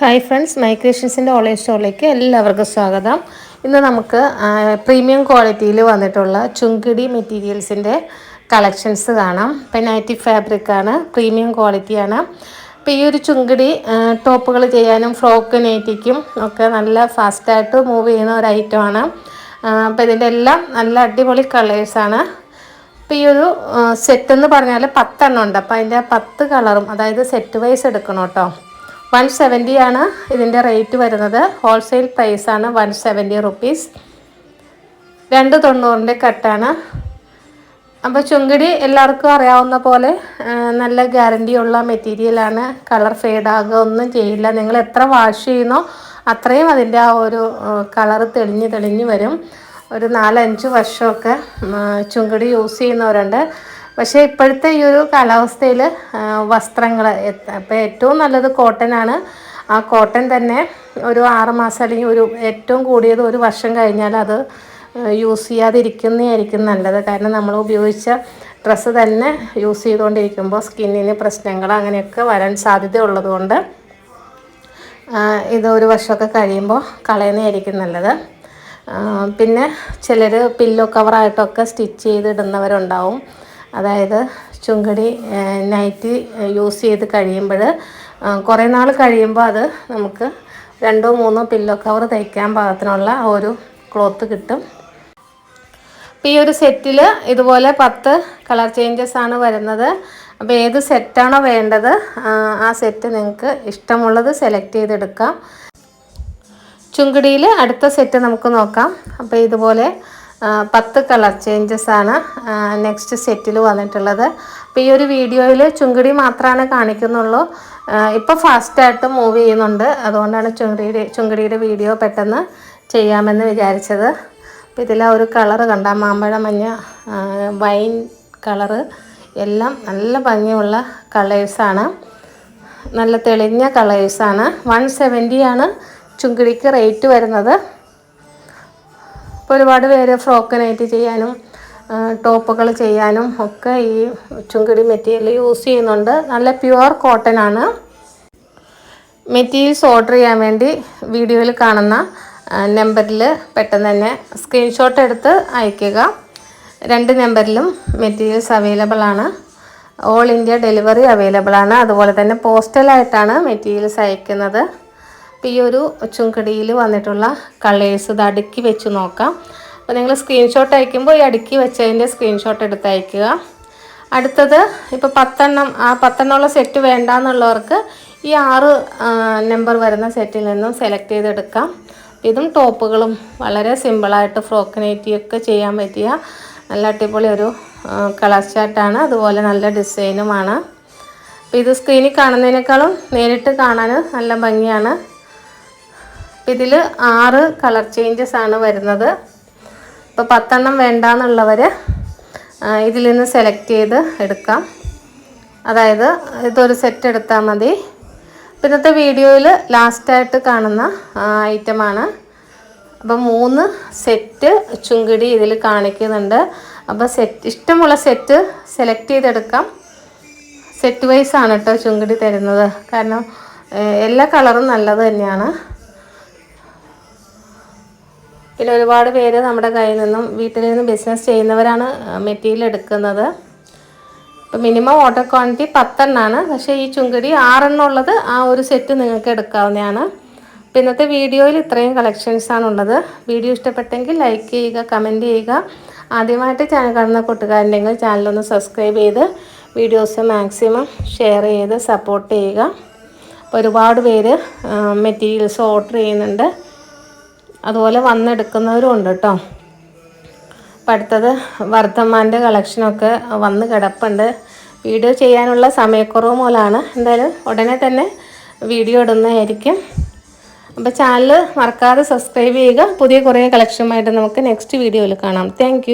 Hi friends മൈക്രേഷൻസിന്റെ online സ്റ്റോറിലേക്ക് എല്ലാവർക്കും സ്വാഗതം. ഇന്ന് നമുക്ക് പ്രീമിയം ക്വാളിറ്റിയിൽ വന്നിട്ടുള്ള ചുങ്കിടി മെറ്റീരിയൽസിന്റെ കളക്ഷൻസ് കാണാം. ഇപ്പം നൈറ്റി ഫാബ്രിക്കാണ് പ്രീമിയം ക്വാളിറ്റിയാണ് അപ്പോൾ ഈ ഒരു ചുങ്കിടി ടോപ്പുകൾ ചെയ്യാനും ഫ്രോക്ക് നൈറ്റിക്കും ഒക്കെ നല്ല ഫാസ്റ്റായിട്ട് മൂവ് ചെയ്യുന്ന ഒരു ഐറ്റമാണ് അപ്പോൾ ഇതിന്റെ എല്ലാം നല്ല അടിപൊളി കളേഴ്സാണ് അപ്പോൾ ഈ ഒരു സെറ്റ് എന്ന് പറഞ്ഞാൽ പത്തെണ്ണം ഉണ്ട്. അപ്പോൾ അതിന്റെ പത്ത് കളറും അതായത് സെറ്റ് വൈസ് എടുക്കണം കേട്ടോ. വൺ സെവന്റി ആണ് ഇതിന്റെ റേറ്റ് വരുന്നത്. ഹോൾസെയിൽ പ്രൈസാണ് വൺ സെവന്റി റുപ്പീസ് രണ്ട് തൊണ്ണൂറിന്റെ കട്ടാണ്. അപ്പോൾ ചുങ്കിടി എല്ലാവർക്കും അറിയാവുന്ന പോലെ നല്ല ഗ്യാരണ്ടിയുള്ള മെറ്റീരിയലാണ് കളർ ഫെയ്ഡ് ആകുക ഒന്നും ചെയ്യില്ല. നിങ്ങൾ എത്ര വാഷ് ചെയ്യുന്നോ അത്രയും അതിന്റെ ആ ഒരു കളർ തെളിഞ്ഞ് തെളിഞ്ഞ് വരും. ഒരു നാലഞ്ച് വർഷമൊക്കെ ചുങ്കിടി യൂസ് ചെയ്യുന്നവരുണ്ട്. പക്ഷേ ഇപ്പോഴത്തെ ഈ ഒരു കാലാവസ്ഥയിൽ വസ്ത്രങ്ങൾ ഇപ്പോൾ ഏറ്റവും നല്ലത് കോട്ടൺ ആണ്. ആ കോട്ടൺ തന്നെ ഒരു ആറുമാസം അല്ലെങ്കിൽ ഒരു ഏറ്റവും കൂടിയത് ഒരു വർഷം കഴിഞ്ഞാൽ അത് യൂസ് ചെയ്യാതിരിക്കുന്നതായിരിക്കും നല്ലത്. കാരണം നമ്മൾ ഉപയോഗിച്ച ഡ്രസ്സ് തന്നെ യൂസ് ചെയ്തുകൊണ്ടിരിക്കുമ്പോൾ സ്കിന്നിന് പ്രശ്നങ്ങൾ അങ്ങനെയൊക്കെ വരാൻ സാധ്യത ഉള്ളതുകൊണ്ട് ഇത് ഒരു വർഷമൊക്കെ കഴിയുമ്പോൾ കളയുന്നതായിരിക്കും നല്ലത്. പിന്നെ ചിലർ പില്ലോ കവറായിട്ടൊക്കെ സ്റ്റിച്ച് ചെയ്തിടുന്നവരുണ്ടാവും അതായത് ചുങ്കടി നൈറ്റ് യൂസ് ചെയ്ത് കഴിയുമ്പോൾ കുറേ നാൾ കഴിയുമ്പോൾ അത് നമുക്ക് രണ്ടോ മൂന്നോ പില്ലോ കവർ തയ്ക്കാൻ പാകത്തിനുള്ള ഒരു ക്ലോത്ത് കിട്ടും. അപ്പോൾ ഈ ഒരു സെറ്റിൽ ഇതുപോലെ പത്ത് കളർ ചേഞ്ചസ് ആണ് വരുന്നത്. അപ്പോൾ ഏത് സെറ്റാണോ വേണ്ടത് ആ സെറ്റ് നിങ്ങൾക്ക് ഇഷ്ടമുള്ളത് സെലക്ട് ചെയ്തെടുക്കാം. ചുങ്കടിയിൽ അടുത്ത സെറ്റ് നമുക്ക് നോക്കാം. അപ്പോൾ ഇതുപോലെ പത്ത് കളർ ചേഞ്ചസ് ആണ് നെക്സ്റ്റ് സെറ്റിൽ വന്നിട്ടുള്ളത്. അപ്പോൾ ഈ ഒരു വീഡിയോയിൽ ചുങ്കിടി മാത്രമാണ് കാണിക്കുന്നുള്ളൂ. ഇപ്പോൾ ഫാസ്റ്റായിട്ട് മൂവ് ചെയ്യുന്നുണ്ട്. അതുകൊണ്ടാണ് ചുങ്കിടിയുടെ ചുങ്കിടിയുടെ വീഡിയോ പെട്ടെന്ന് ചെയ്യാമെന്ന് വിചാരിച്ചത്. അപ്പോൾ ഇതിലെ ഒരു കളറ് കണ്ട മാമ്പഴ മഞ്ഞ വൈൻ കളറ്. എല്ലാം നല്ല ഭംഗിയുള്ള കളേഴ്സാണ് നല്ല തെളിഞ്ഞ കളേഴ്സാണ് വൺ സെവന്റിയാണ് ചുങ്കിടിക്ക് റേറ്റ് വരുന്നത്. ഇപ്പോൾ ഒരുപാട് പേര് ഫ്രോക്ക് നൈറ്റ് ചെയ്യാനും ടോപ്പുകൾ ചെയ്യാനും ഒക്കെ ഈ ചുങ്കിടി മെറ്റീരിയൽ യൂസ് ചെയ്യുന്നുണ്ട്. നല്ല പ്യുവർ കോട്ടൺ ആണ്. മെറ്റീരിയൽസ് ഓർഡർ ചെയ്യാൻ വേണ്ടി വീഡിയോയിൽ കാണുന്ന നമ്പറിൽ പെട്ടെന്ന് തന്നെ സ്ക്രീൻഷോട്ട് എടുത്ത് അയക്കുക. രണ്ട് നമ്പറിലും മെറ്റീരിയൽസ് അവൈലബിൾ ആണ്. ഓൾ ഇന്ത്യ ഡെലിവറി അവൈലബിൾ ആണ്. അതുപോലെ തന്നെ പോസ്റ്റലായിട്ടാണ് മെറ്റീരിയൽസ് അയക്കുന്നത്. അപ്പോൾ ഈ ഒരു ചുങ്കടിയിൽ വന്നിട്ടുള്ള കളേഴ്സ് ഇത് അടുക്കി വെച്ച് നോക്കാം. അപ്പോൾ നിങ്ങൾ സ്ക്രീൻഷോട്ട് അയക്കുമ്പോൾ ഈ അടുക്കി വെച്ചതിന്റെ സ്ക്രീൻഷോട്ട് എടുത്ത് അയക്കുക അടുത്തത് ഇപ്പോൾ പത്തെണ്ണം ആ പത്തെണ്ണമുള്ള സെറ്റ് വേണ്ട എന്നുള്ളവർക്ക് ഈ ആറ് നമ്പർ വരുന്ന സെറ്റിൽ നിന്നും സെലക്ട് ചെയ്തെടുക്കാം. ഇതും ടോപ്പുകളും വളരെ സിമ്പിളായിട്ട് ഫ്രോക്ക് നൈറ്റിയൊക്കെ ചെയ്യാൻ പറ്റിയ നല്ല അടിപൊളി ഒരു കളർ ചാർട്ടാണ് അതുപോലെ നല്ല ഡിസൈനുമാണ് അപ്പോൾ ഇത് സ്ക്രീനിൽ കാണുന്നതിനേക്കാളും നേരിട്ട് കാണാൻ നല്ല ഭംഗിയാണ്. ഇതിൽ ആറ് കളർ ചേഞ്ചസ് ആണ് വരുന്നത്. ഇപ്പോൾ പത്തെണ്ണം വേണ്ടാന്നുള്ളവർ ഇതിൽ നിന്ന് സെലക്ട് ചെയ്ത് എടുക്കാം. അതായത് ഇതൊരു സെറ്റ് എടുത്താൽ മതി. ഇന്നത്തെ വീഡിയോയിൽ ലാസ്റ്റായിട്ട് കാണുന്ന ഐറ്റമാണ് അപ്പോൾ മൂന്ന് സെറ്റ് ചുങ്കിടി ഇതിൽ കാണിക്കുന്നുണ്ട്. അപ്പോൾ സെറ്റ് ഇഷ്ടമുള്ള സെറ്റ് സെലക്ട് ചെയ്തെടുക്കാം. സെറ്റ് വൈസ് ആണ് കേട്ടോ ചുങ്കിടി തരുന്നത്. കാരണം എല്ലാ കളറും നല്ലത് തന്നെയാണ്. പിന്നെ ഒരുപാട് പേര് നമ്മുടെ കയ്യിൽ നിന്നും വീട്ടിൽ നിന്നും ബിസിനസ് ചെയ്യുന്നവരാണ് മെറ്റീരിയൽ എടുക്കുന്നത്. ഇപ്പം മിനിമം ഓർഡർ ക്വാണ്ടിറ്റി പത്തെണ്ണമാണ് പക്ഷേ ഈ ചുങ്കടി ആറെണ്ണം ഉള്ളത് ആ ഒരു സെറ്റ് നിങ്ങൾക്ക് എടുക്കാവുന്നതാണ്. അപ്പം ഇന്നത്തെ വീഡിയോയിൽ ഇത്രയും കളക്ഷൻസാണ് ഉള്ളത് വീഡിയോ ഇഷ്ടപ്പെട്ടെങ്കിൽ ലൈക്ക് ചെയ്യുക കമന്റ് ചെയ്യുക. ആദ്യമായിട്ട് ചാനൽ കാണുന്ന കൂട്ടുകാരുണ്ടെങ്കിൽ ചാനലൊന്ന് സബ്സ്ക്രൈബ് ചെയ്ത് വീഡിയോസ് മാക്സിമം ഷെയർ ചെയ്ത് സപ്പോർട്ട് ചെയ്യുക. അപ്പോൾ ഒരുപാട് പേര് മെറ്റീരിയൽസ് ഓർഡർ ചെയ്യുന്നുണ്ട്. അതുപോലെ വന്നെടുക്കുന്നവരും ഉണ്ട് കേട്ടോ അപ്പം അടുത്തത് വർദ്ധമാന്റെ കളക്ഷനൊക്കെ വന്ന് കിടപ്പുണ്ട്. വീഡിയോ ചെയ്യാനുള്ള സമയക്കുറവ് മൂലമാണ് എന്തായാലും ഉടനെ തന്നെ വീഡിയോ ഇടുന്നതായിരിക്കും. അപ്പോൾ ചാനൽ മറക്കാതെ സബ്സ്ക്രൈബ് ചെയ്യുക. പുതിയ കുറേ കളക്ഷനുമായിട്ട് നമുക്ക് നെക്സ്റ്റ് വീഡിയോയിൽ കാണാം. താങ്ക്